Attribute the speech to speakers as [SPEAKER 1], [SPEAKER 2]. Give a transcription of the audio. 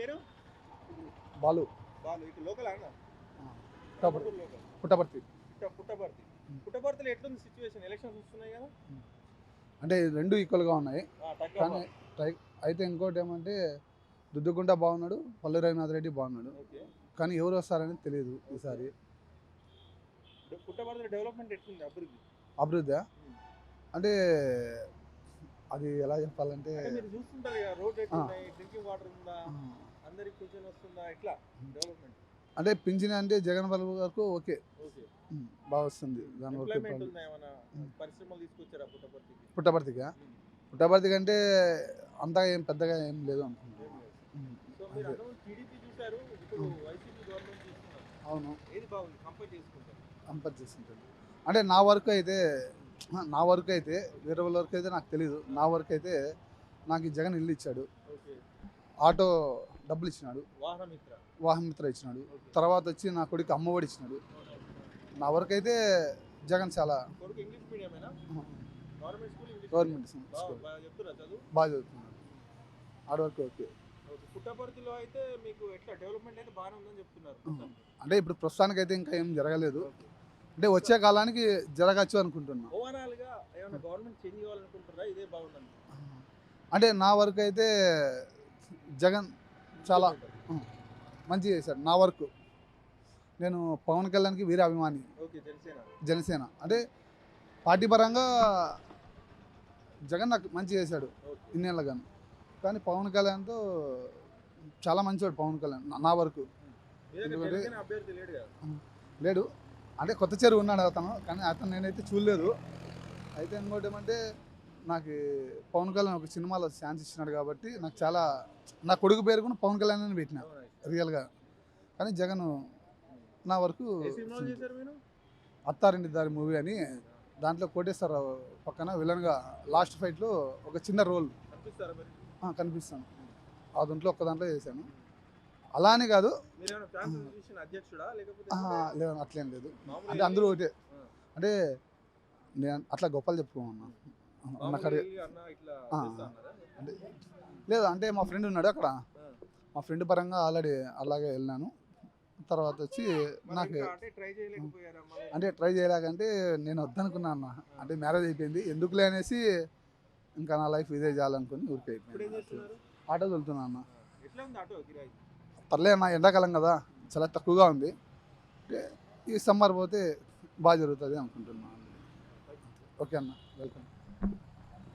[SPEAKER 1] పేరు?
[SPEAKER 2] బాలు.
[SPEAKER 1] బాలు ఇటు లోకల్ అన్న?
[SPEAKER 2] పుట్టపర్తి. పుట్టపర్తి.
[SPEAKER 1] పుట్టపర్తిలో ఎట్లుంది సిచ్యువేషన్ ఎలక్షన్స్ వస్తున్నాయి కదా?
[SPEAKER 2] అంటే రెండు ఈక్వల్గా ఉన్నాయి. కానీ అయితే ఇంకోటి ఏమంటే దుద్దుకుంట బాగున్నాడు పల్లు రఘునాథ్ రెడ్డి బాగున్నాడు.
[SPEAKER 1] ఓకే.
[SPEAKER 2] కానీ ఎవరు వస్తారని తెలియదు ఈసారి.
[SPEAKER 1] పుట్టపర్తిలో డెవలప్మెంట్ ఎట్లుంది? అభివృద్ధి?
[SPEAKER 2] అభివృద్ధి. అంటే అది ఎలా చెప్పాలంటే
[SPEAKER 1] అంటే పింఛన్
[SPEAKER 2] అంటే అంటే జగన్ బాబు గారికి ఓకే. బాగా వస్తుంది.
[SPEAKER 1] పుట్టపర్తికి?
[SPEAKER 2] పుట్టపర్తిగా
[SPEAKER 1] ఉమ్.
[SPEAKER 2] పుట్టపర్తి కంటే అంతగా ఏం పెద్దగా ఏం లేదు అనుకుంటున్నాను అవును.
[SPEAKER 1] కంపేర్
[SPEAKER 2] చేస్తుంటాను అంటే నా వర్క్ అయితే నా వర్క్ అయితే వేరే వాళ్ళ వర్క్ అయితే నాకు తెలియదు నా వర్క్ అయితే నాకు ఈ జగన్ ఇల్లు ఇచ్చాడు. ఆటో డబ్బులు ఇచ్చినాడు.
[SPEAKER 1] వాహన మిత్ర
[SPEAKER 2] వాహనమిత్ర ఇచ్చినాడు. తర్వాత వచ్చి నా కొడుకు అమ్మఒడి ఇచ్చినాడు. నా వర్క్ అయితే జగన్ చాలా
[SPEAKER 1] గవర్నమెంట్ స్కూల్ బాగా-
[SPEAKER 2] చదువుతున్నాడు. ఆడ వరకు ఓకే. అంటే ఇప్పుడు ప్రస్తుతానికి అయితే ఇంకా ఏం జరగలేదు. అంటే వచ్చే కాలానికి జరగచ్చు అనుకుంటున్నా. అంటే నా వర్క్ అయితే జగన్ చాలా మంచి చేశాడు. నా వర్క్. నేను పవన్ కళ్యాణ్కి వీర అభిమాని. జనసేన. అంటే పార్టీ పరంగా జగన్ నాకు మంచి చేశాడు
[SPEAKER 1] ఓకే.
[SPEAKER 2] ఇన్నేళ్ళ కానీ కానీ పవన్ కళ్యాణ్తో చాలా మంచివాడు పవన్ కళ్యాణ్ నా- వరకు. ఎందుకంటే-
[SPEAKER 1] లేడు.
[SPEAKER 2] అంటే కొత్త చెరువు ఉన్నాడు అతను కానీ అతను నేనైతే చూడలేదు. అయితే ఇంకోటి ఏమంటే నాకు పవన్ కళ్యాణ్ ఒక సినిమాలో ఛాన్స్ ఇచ్చినాడు కాబట్టి నాకు చాలా నా కొడుకు పేరు కూడా పవన్ కళ్యాణ్ అని పెట్టిన? రియల్గా. కానీ జగన్ నా వరకు అత్తారింటి దారి మూవీ అని దాంట్లో కోటేశ్వరరావు పక్కన విలన్గా లాస్ట్ ఫైట్లో ఒక చిన్న రోల్. కనిపిస్తాను. ఆ దాంట్లో ఒక్క దాంట్లో చేశాను. అలా అని కాదు. లేదు అట్లేం లేదు. అంటే అందరూ ఒకటే. అంటే నేను అట్లా గొప్పలు చెప్పుకోమన్నా? అంటే లేదు అంటే మా ఫ్రెండ్ ఉన్నాడు అక్కడ. మా ఫ్రెండ్ పరంగా ఆల్రెడీ అలాగే వెళ్ళాను. తర్వాత వచ్చి నాకు
[SPEAKER 1] అంటే ట్రై
[SPEAKER 2] చేయలేకంటే నేను వద్దనుకున్నా అన్న. అంటే మ్యారేజ్ అయిపోయింది. ఎందుకులే అనేసి ఇంకా నా లైఫ్ ఇదే చేయాలనుకుని ఊరికే అయిపోయింది ఆటో వెళ్తున్నా అన్న.
[SPEAKER 1] పర్లేదు ఎట్లా
[SPEAKER 2] ఎండాకాలం కదా చాలా తక్కువగా ఉంది. ఈ సమ్మర్ పోతే బాగా జరుగుతుంది అనుకుంటున్నాను. ఓకే అన్న వెల్కమ్.